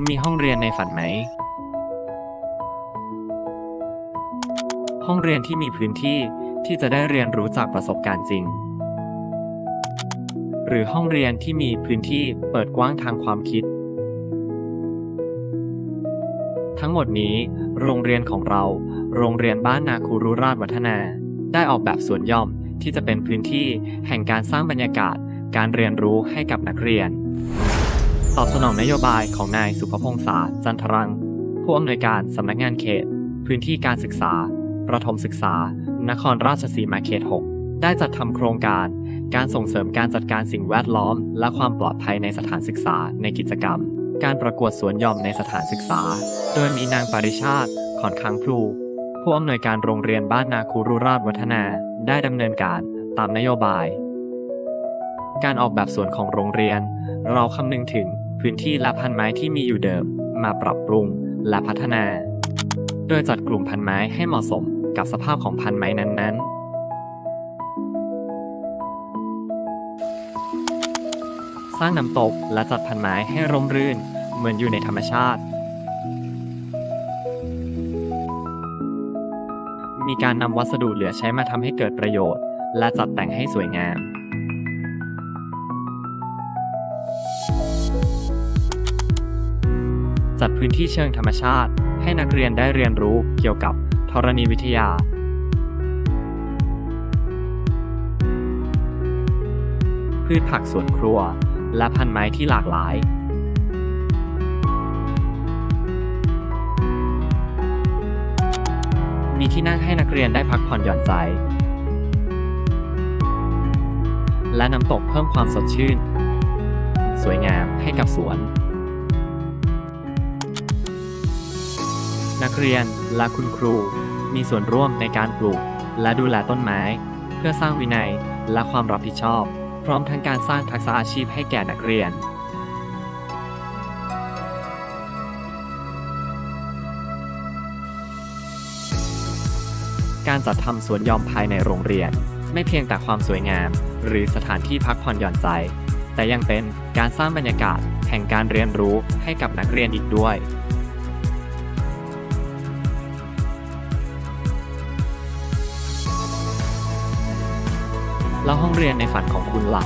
คุณมีห้องเรียนในฝันไหม ห้องเรียนที่มีพื้นที่ที่จะได้เรียนรู้จากประสบการณ์จริง หรือห้องเรียนที่มีพื้นที่เปิดกว้างทางความคิด ทั้งหมดนี้ โรงเรียนของเรา โรงเรียนบ้านนาคูรุราชวัฒนา ได้ออกแบบสวนย่อมที่จะเป็นพื้นที่แห่งการสร้างบรรยากาศ การเรียนรู้ให้กับนักเรียน ตอบสนองนโยบายของนายสุภพงษาจันทรัง ผู้อำนวยการสำนักงานเขต พื้นที่การศึกษา ประถมศึกษา นครราชสีมาเขต 6 ได้จัดทำโครงการ การส่งเสริมการจัดการสิ่งแวดล้อม และความปลอดภัยในสถานศึกษาในกิจกรรม การประกวดสวนหย่อมในสถานศึกษา โดยมีนางปริชาติ ขอนคังพลูผู้อำนวยการโรงเรียนบ้านนาคูรุราชวัฒนา ได้ดำเนินการตามนโยบาย การออกแบบสวนของโรงเรียน เราคำนึงถึงพื้นที่และพันไม้ที่มีอยู่เดิม มาปรับปรุงและพัฒนา โดยจัดกลุ่มพันไม้ให้เหมาะสมกับสภาพของพันไม้นั้นๆสร้างน้ำตกและจัดพันไม้ให้ร่มรื่น เหมือนอยู่ในธรรมชาติ มีการนำวัสดุเหลือใช้มาทำให้เกิดประโยชน์ และจัดแต่งให้สวยงาม จัดพื้นที่เชิงธรรมชาติ ให้นักเรียนได้เรียนรู้เกี่ยวกับธรณีวิทยา พืชผักสวนครัว และพันไม้ที่หลากหลาย มีที่นั่งให้นักเรียนได้พักผ่อนหย่อนใจ และน้ำตกเพิ่มความสดชื่น สวยงามให้กับสวน นักเรียนและคุณครู มีส่วนร่วมในการปลูก และดูแลต้นไม้ เพื่อสร้างวินัยและความรับผิดชอบ พร้อมทั้งการสร้างทักษะอาชีพให้แก่นักเรียนการจัดทำสวนยอมภายในโรงเรียน ไม่เพียงแต่ความสวยงาม หรือสถานที่พักผ่อนหย่อนใจ แต่ยังเป็นการสร้างบรรยากาศแห่งการเรียนรู้ให้กับนักเรียนอีกด้วย แล้วห้องเรียนในฝันของคุณล่ะ